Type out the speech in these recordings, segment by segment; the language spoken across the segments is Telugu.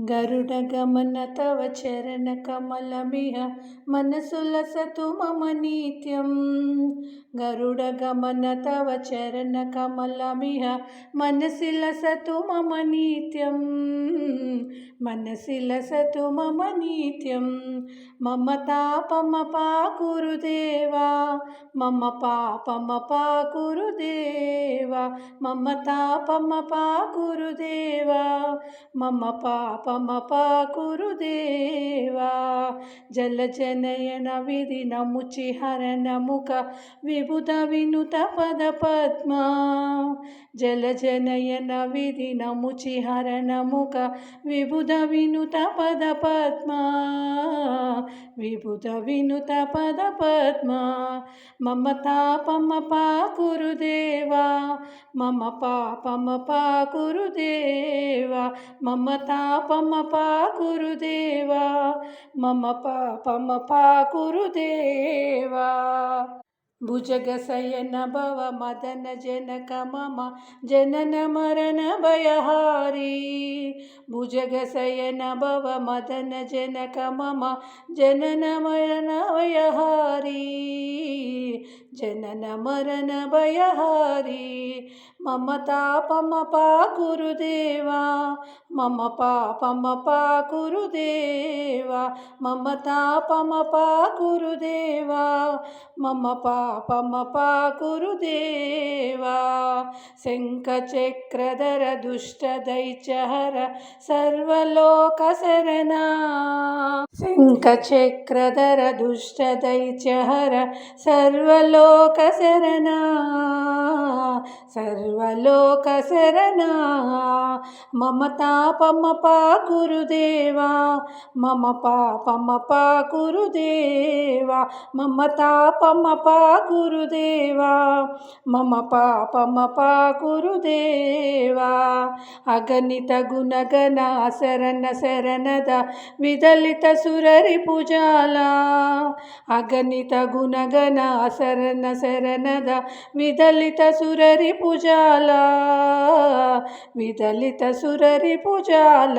గరుడగమన తవ చరణ కమలమిహ మనసుల సతు మమ నిత్యం గరుడగమన తవ చరణ కమలమిహ మనసిల సతు మమ నిత్యం. మనసిల సతు మమ నిత్యం. మమ తాపమ పాకురుదేవా మమ పాపమ పాకురుదేవా మమ తాపమ పాకురుదేవా మమ పాప పమపాకురుదేవా జలజనయన విధి ముచిహరణ ముఖ విభుత వినుత పద పద్మ. జలజనయన విధి ముచిహరణ ముఖ విభుత వినుత పద పద్మ. విభుత వినుత పద పద్మ. మమ मम पापम गुरुदेवा मम तापमपा गुरुदेवा मम पा गुरुदेवा भुजगशयन भव मदन जनक मम जनन मरण भयहारी भुजगशयन भव मदन जनक मम जनन मरन वयहारी जन नरन वयहारी ममताा पा गुरुदेवा। मम पा पा गुरुदेवा। मम ता पा गुरुदेवा। मम पा మమ పాపమ పాకురుదేవా శంఖచక్రధర దుష్టదైచహర సర్వలోకశరణా శంఖచక్రధర దుష్టదైచహర సర్వలోకశరణా సర్వలోకశరణా మమ తాపమ పాకురుదేవా మమ పాపమ పాకురుదేవా మమ మమ పాపమ పాకురుదేవా అగణిత గుణగణ శరణ శరణద విదలిత సురరి పూజాల అగణిత గుణగణ శరణ శరణద విదలిత సురరి పూజాల విదలిత సురరి పూజాల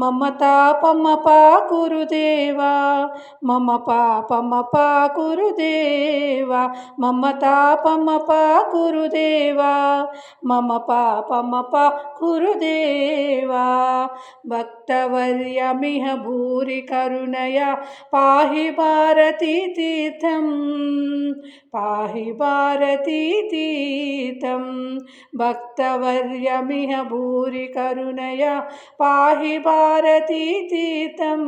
మమ తాపమ పాకురుదేవా మమ పాపమ పాకురుదేవా మమ తాపమ పాకురుదేవా మమ పాపమ పాకురుదేవా భక్తవర్యమిహ భూరి కరుణయ పాహి భారతీ తీర్థం పాహి భారతీ తీర్థం భక్తవర్యమిహ భూరి కరుణయ పాహి భారతీ తీర్థం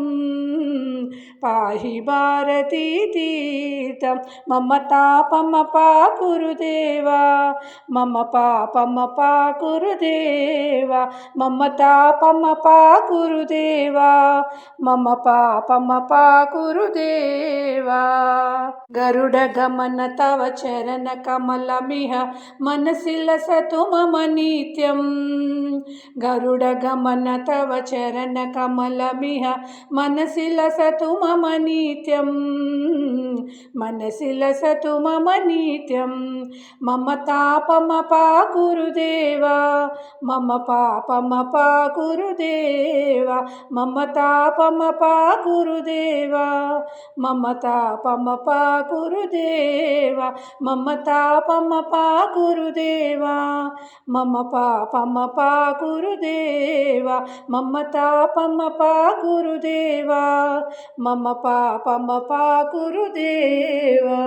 పాహి భారతీ తీర్థం మమ తాపమ పాకురుదేవా మమ పాపమ పాకురుదేవా మమ తాపమ పాకురుదేవా మమ పాపమ గరుడ గమన తవ చరణ కమలమిహ మనసి లసతు మమ నిత్యం. గరుడ గమన తవ చరణ కమలమిహ మనసి లసతు మమ నిత్యం. మనసిల లసతు మమ నిత్యం. మమ తాపమ పాకురుదేవా మమ పాపమ పాకురుదేవా మమ తాపమ పాకురుదేవా మమ పా గురుదేవా మమ పా పాకురుదేవా మమ పాపమ పాకురుదేవా మమ పా గురుదేవా మమ పాపమ పాకురుదేవా